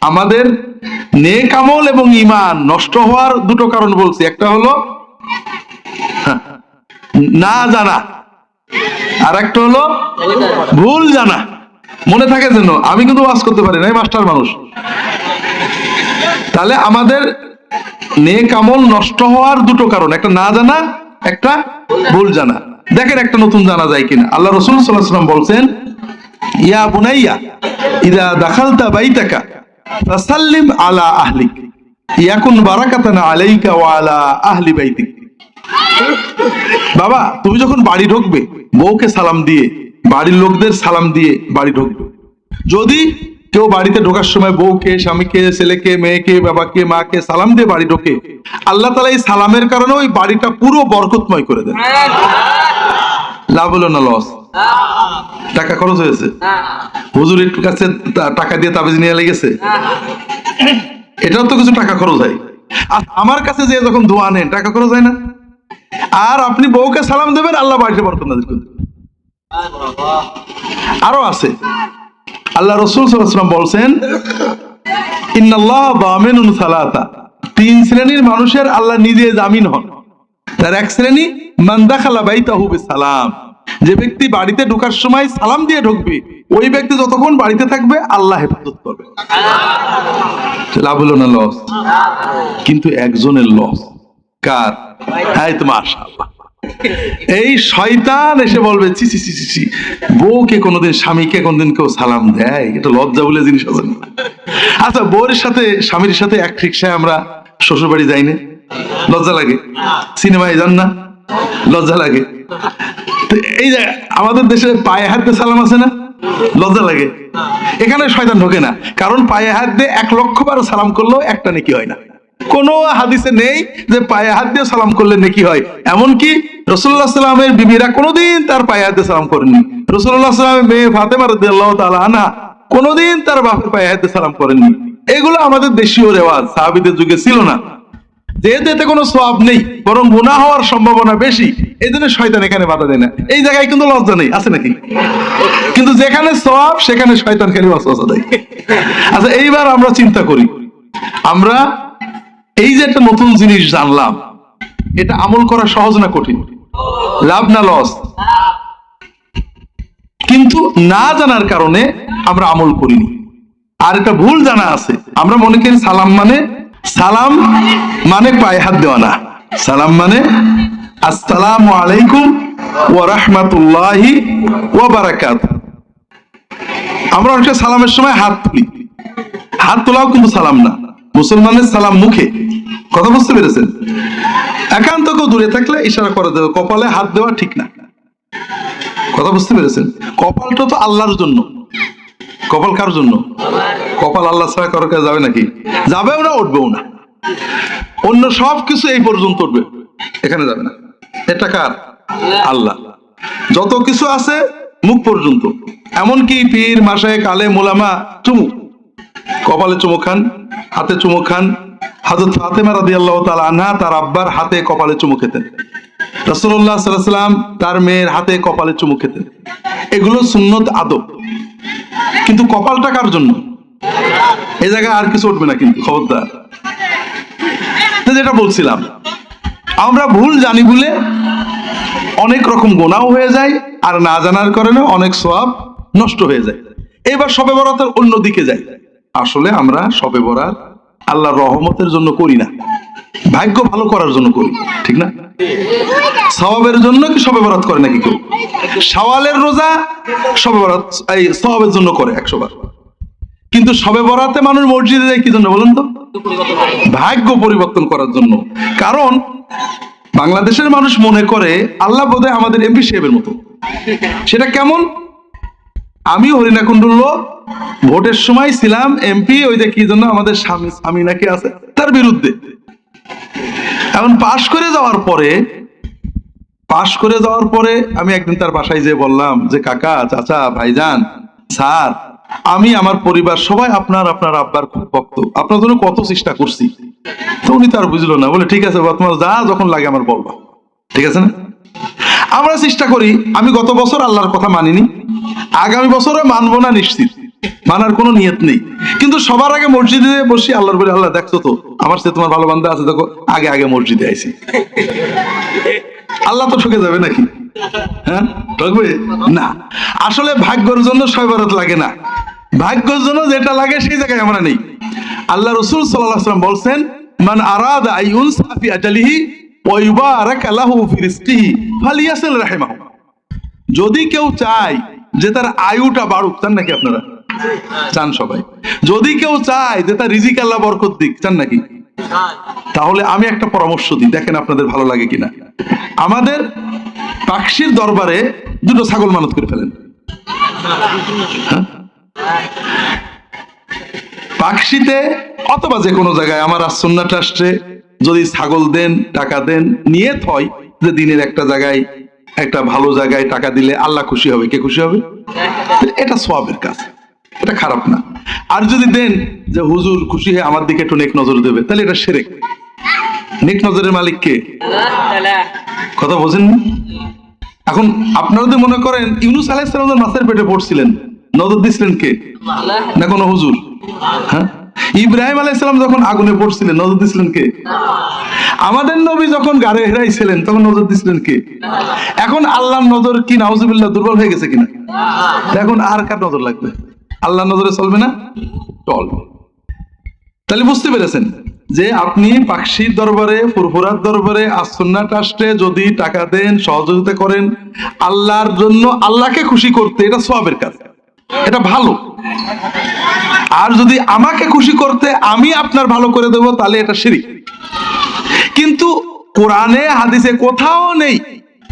আমাদের নেক আমল এবং ইমান নষ্ট হওয়ার দুটো কারণ বলছি। একটা হলো, না জানা। আর একটা হলো, ভুল জানা। মনে থাকে যেন, আমি কিন্তু ওয়াজ করতে পারি না মাস্টার মানুষ। তাহলে আমাদের নেক আমল নষ্ট হওয়ার দুটো কারণ, একটা না জানা, একটা ভুল জানা। দেখেন একটা নতুন জানা যায় কিনা। আল্লাহ রসুল সাল্লাম বলছেন, ইয়া বুনাইয়া, ইদা দাখালতা বাইতাকা। ফাসাল্লিম আলা আহলিক। ইয়াকুন বারাকাতান আলাইকা ওয়া আলা আহলি বাইতিক। বাবা, তুমি যখন বাড়ি ঢুকবে, বউকে সালাম দিয়ে, বাড়ির লোকদের সালাম দিয়ে বাড়ি ঢুকবে। যদি কেউ বাড়িতে ঢোকার সময় বউকে, স্বামীকে, ছেলেকে, মেয়েকে, বাবাকে, মাকে সালাম দিয়ে বাড়ি ঢোকে, আল্লাহ তালা এই সালামের কারণে ওই বাড়িটা পুরো বরকতময় করে দেন। লাভ হলো না লস টাকা খরচ হয়েছে? হুজুরের কাছে টাকা দিয়ে তাবিজ নিয়ে লেগেছে। এটাও তো কিছু টাকা খরচ হয়। আর আমার কাছে যে যখন দোয়া নেন টাকা খরচ হয় না। আর আপনি বউকে সালাম দেবেন আল্লাহ বাড়িতে বরকত নাজিল করে দেবেন। আরও আছে। আল্লাহ রসুল সাল্লাম বলছেন ইন্নাল্লাহ দামিনুন সালাতা। তিন শ্রেণির মানুষের আল্লাহ নিজে জামিন হন। তার এক শ্রেণি মান্দা খালা বাইতাহু সালাম যে ব্যক্তি বাড়িতে ঢোকার সময় সালাম দিয়ে ঢুকবে ওই ব্যক্তি যতক্ষণ বাড়িতে থাকবে আল্লাহ হেফাজত করবে। লাভ হলো না লস কিন্তু একজনের লস কার? হ্যাঁ তো মাশাআল্লাহ। এই শয়তান এসে বলবে চি চি চি চি চি বউকে কোনোদিন স্বামীকে কোনোদিন কেউ সালাম দেয়? এটা লজ্জা বলে জিনিস আছে আচ্ছা বউয়ের সাথে স্বামীর সাথে এক রিক্সায় আমরা শ্বশুর বাড়ি যাই না। লজ্জা লাগে? সিনেমায় যান না? লজ্জা লাগে? এই যে আমাদের দেশে পায়ে হাত দিয়ে সালাম আছে না? লজ্জা লাগে। এখানে শয়তান ঢোকে না। কারণ পায়ে হাত দিয়ে এক লক্ষ বার সালাম করলেও একটা নাকি হয় না। কোনো হাদিসে নেই যে পায়ে হাত দিয়ে সালাম করলে নেকি হয়। এমনকি রসুল্লাহ সাল্লামের বিবিরা কোনোদিন তার পায়ে হাত দিয়ে সালাম করেননি। রসুল্লাহ সাল্লামের মেয়ে ফাতেমা রাদিয়াল্লাহু তাআলা আনহা কোনোদিন তার বাপের পায়ে হাত দিয়ে সালাম করেননি। এগুলো আমাদের দেশীয় রেওয়াজ। সাহাবিদের যুগে ছিল না। যেহেতু এতে কোনো সওয়াব নেই, বরং গুনাহ হওয়ার সম্ভাবনা বেশি এই জন্য শয়তান এখানে বাধা দেয় না। এই জায়গায় কিন্তু লজ্জা নেই, আছে নাকি? কিন্তু যেখানে সওয়াব সেখানে শয়তান খালি ওয়াসওয়াসা দেয়। আচ্ছা এইবার আমরা চিন্তা করি। আমরা এই যে একটা নতুন জিনিস জানলাম, এটা আমল করা সহজ না কঠিন? লাভ না লস? কিন্তু না জানার কারণে আমরা আমল করিনি। আর একটা ভুল জানা আছে। আমরা মনে করি সালাম মানে সালাম মানে পায়ে হাত দেওয়া না সালাম মানে আসসালামু আলাইকুম ওয়া রাহমাতুল্লাহি ওয়া বারাকাতুহু। আমরা অনেকটা সালামের সময় হাত তুলি। হাত তোলাও কিন্তু সালাম না। মুসলমানের সালাম মুখে। কথা বুঝতে পেরেছেন? একান্ত কেউ দূরে থাকলে ইশারা করে দেবে, কপালে হাত দেওয়া ঠিক না। কথা বুঝতে পেরেছেন? কপালটা তো আল্লাহর জন্য। কপাল কার জন্য? কপাল আল্লাহ ছাড়া কারও কাছে যাবে নাকি? যাবেও না, উঠবেও না। অন্য সব কিছু এই পর্যন্ত উঠবে। এখানে যাবে না। এটা কার? আল্লাহ। যত কিছু আছে, মুখ পর্যন্ত। এমনকি পীর মাসায় কালে মোলামা চুমু। কপালে চুমু খান, হাতে চুমু খান। হাজরত ফাতেমা রাদিয়াল্লাহু তাআলা আনহা তার আব্বার হাতে কপালে চুমু খেতেন। সাল্লাল্লাহু সাল্লাম তার মেয়ের হাতে কপালে চুমু খেতেন। এগুলো সুন্নত আদব। কিন্তু কপালটা কার জন্য? এই জায়গায় আর কিছু উঠবে না কিন্তু, খবরদার। যেটা বলছিলাম, আমরা ভুল জানি বলে অনেক রকম গোনাও হয়ে যায়, আর না জানার কারণে অনেক সব নষ্ট হয়ে যায়। এবার সবে বরাতের অন্য দিকে যাই। আসলে আমরা সবে বরাত আল্লাহর রহমতের জন্য করি না। ভাগ্য ভালো করার জন্য করি, ঠিক না? সওয়াবের জন্য কি সবে বরাত করে নাকি কেউ? সওয়ালের রোজা সবে বরাত, এই জন্য করে একশো বার। কিন্তু সবে বরাতে মানুষ মসজিদে যায় কি জন্য বলুন তো? ভাগ্য পরিবর্তন করার জন্য। কারণ বাংলাদেশের মানুষ মনে করে আল্লাহ বোধহয় আমাদের এমপি সাহেবের মতো। সেটা কেমন? আমি হরিণাকুণ্ডুল্ল ভোটের সময় ছিলাম এমপি ওই যে কি জন্য আমাদের স্বামী স্বামী নাকি আছে, তার বিরুদ্ধে। এখন পাশ করে যাওয়ার পরে, পাশ করে যাওয়ার পরে আমি একদিন তার বাসায় যেয়ে বললাম যে, কাকা, চাচা, ভাইজান, স্যার আমি, আমার পরিবার, সবাই আপনার আপনার আব্বার খুব ভক্ত। আপনার জন্য কত চেষ্টা করছি। তো উনি তার বুঝলো না, বলে, ঠিক আছে তোমার যা যখন লাগে আমার বলবা। ঠিক আছে না? আমরা চেষ্টা করি, আমি গত বছর আল্লাহর কথা মানিনি, আগামী বছরে মানবো না নিশ্চিত। মানার কোনো নিয়ত নেই। কিন্তু সবার আগে মসজিদে বসি, আল্লাহর বলে, আল্লাহ, দেখছ তো, আমার সাথে তোমার ভালো বান্ধব আছে, দেখো, আগে আগে মসজিদে আইছি আল্লাহ তো ঠকে যাবে নাকি? হ্যাঁ ঠকবে? না। আসলে ভাগ্যর জন্য সয়বরত লাগে না। ভাগ্যর জন্য যেটা লাগে সেই জায়গায় আমরা নেই। আল্লাহ রসুল সাল্লাম বলছেন, মান আরাদ আইউন সাফি আজালিহি ফালিয়াসিল রাহিমাহু। যদি কেউ চায় যে তার আয়ুটা বাড়ুক, চান নাকি আপনারা? চান সবাই। যদি কেউ চায় যে তার রিজিক আল্লাহ বরকত দিক, চান নাকি? তাহলে আমি একটা পরামর্শ দিই, দেখেন আপনাদের ভালো লাগে কিনা। আমাদের পাকশির দরবারে দুটো ছাগল মানত করে ফেলেন। হ্যাঁ? পাকশিতে অথবা যে কোনো জায়গায়, আমার আসন্না ট্রাস্টে যদি ছাগল দেন, টাকা দেন নিয়ে হয় যে দিনের একটা জায়গায়, একটা ভালো জায়গায় টাকা দিলে আল্লাহ খুশি হবে। কে খুশি হবে? এটা সবের কাজ। এটা খারাপ না। আর যদি দেন যে হুজুর খুশি হয়ে আমার দিকে একটু নেক নজর দেবে, তাহলে এটা সেরেক। নেক নজরের মালিক কে? কথা বোঝেন না? এখন আপনারা যদি মনে করেন ইউনুস আলাইসালাম মাছের পেটে পড়ছিলেন, নজর দিছিলেন কে? না কোনো হুজুর? হ্যাঁ? ইব্রাহিম আলাইসালাম যখন আগুনে পড়ছিলেন, নজর দিছিলেন কে? আমাদের নবী যখন গাড়ে হেরাইছিলেন, তখন নজর দিছিলেন কে? এখন আল্লাহর নজর কি, নাউজুবিল্লাহ, দুর্বল হয়ে গেছে কিনা? এখন আর কার নজর লাগবে? আল্লাহর নজরে চলবে না? চলবে। তাহলে বুঝতে পেরেছেন? যে আপনি পাকশির দরবারে, ফুরফুরার দরবারে আসন্না ট্রাস্টে যদি টাকা দেন, সহযোগিতা করেন, আল্লাহর জন্য আল্লাহকে খুশি করতে এটা সবের কাজ। এটা ভালো। আর যদি আমাকে খুশি করতে আমি আপনার ভালো করে দেবো, তাহলে এটা শিরিক। কিন্তু কোরআনে, হাদিসে কোথাও নেই।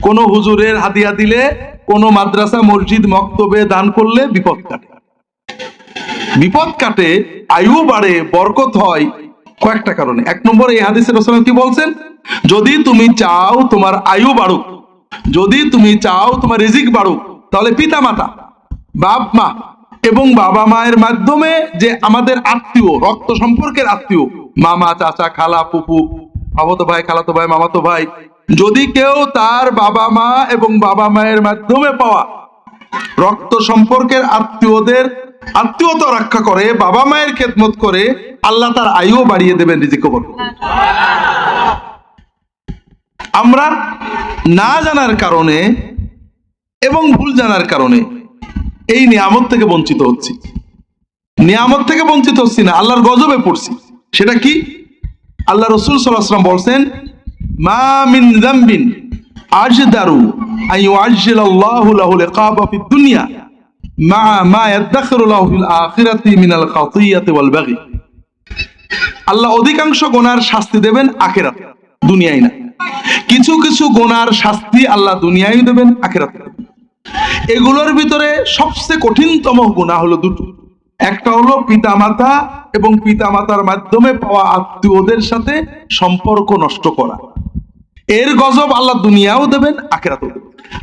কোন হুজুরের হাদিয়া দিলে, কোন মাদ্রাসা, মসজিদ, মক্তবে দান করলে বিপদ কাটে। বিপদ কাটে, আয়ু বাড়ে, বরকত হয় কয়েকটা কারণে। এক নম্বর, এই হাদিসের রসুল কি বলছেন? যদি তুমি চাও তোমার আয়ু বাড়ুক, যদি তুমি চাও তোমার রিজিক বাড়ুক, তাহলে পিতা মাতা বাপ মা এবং বাবা মায়ের মাধ্যমে যে আমাদের আত্মীয়, রক্ত সম্পর্কের আত্মীয়, মামা, চাচা, খালা পুপু মামাতো ভাই, খালাতো ভাই, মামাতো ভাই, যদি কেউ তার বাবা মা এবং বাবা মায়ের মাধ্যমে পাওয়া রক্ত সম্পর্কের আত্মীয়দের আত্মীয়তা রক্ষা করে, বাবা মায়ের খেদমত করে, আল্লাহ তার আয়ু বাড়িয়ে দেবেন রিজিক আমরা না জানার কারণে এবং ভুল জানার কারণে এই নিয়ামত থেকে বঞ্চিত হচ্ছি। নিয়ামত থেকে বঞ্চিত হচ্ছি না, আল্লাহর গজবে পড়ছি। সেটা কি? আল্লাহ রসুল সাল্লাম বলছেন, মা মিন জাম্বিন আজদারু আইয়ু আজ্জিল আল্লাহু লাহুল ইকাবা ফিদ দুনিয়া। কিছু কিছু গোনার শাস্তি আল্লাহ দুনিয়ায় দেবেন আখেরাত। এগুলোর ভিতরে সবচেয়ে কঠিনতম গুণা হলো দুটো। একটা হলো পিতামাতা এবং পিতামাতার মাধ্যমে পাওয়া আত্মীয়দের সাথে সম্পর্ক নষ্ট করা। এর গজব আল্লাহ দুনিয়াও দেবেন, আখেরাতেও দেবেন।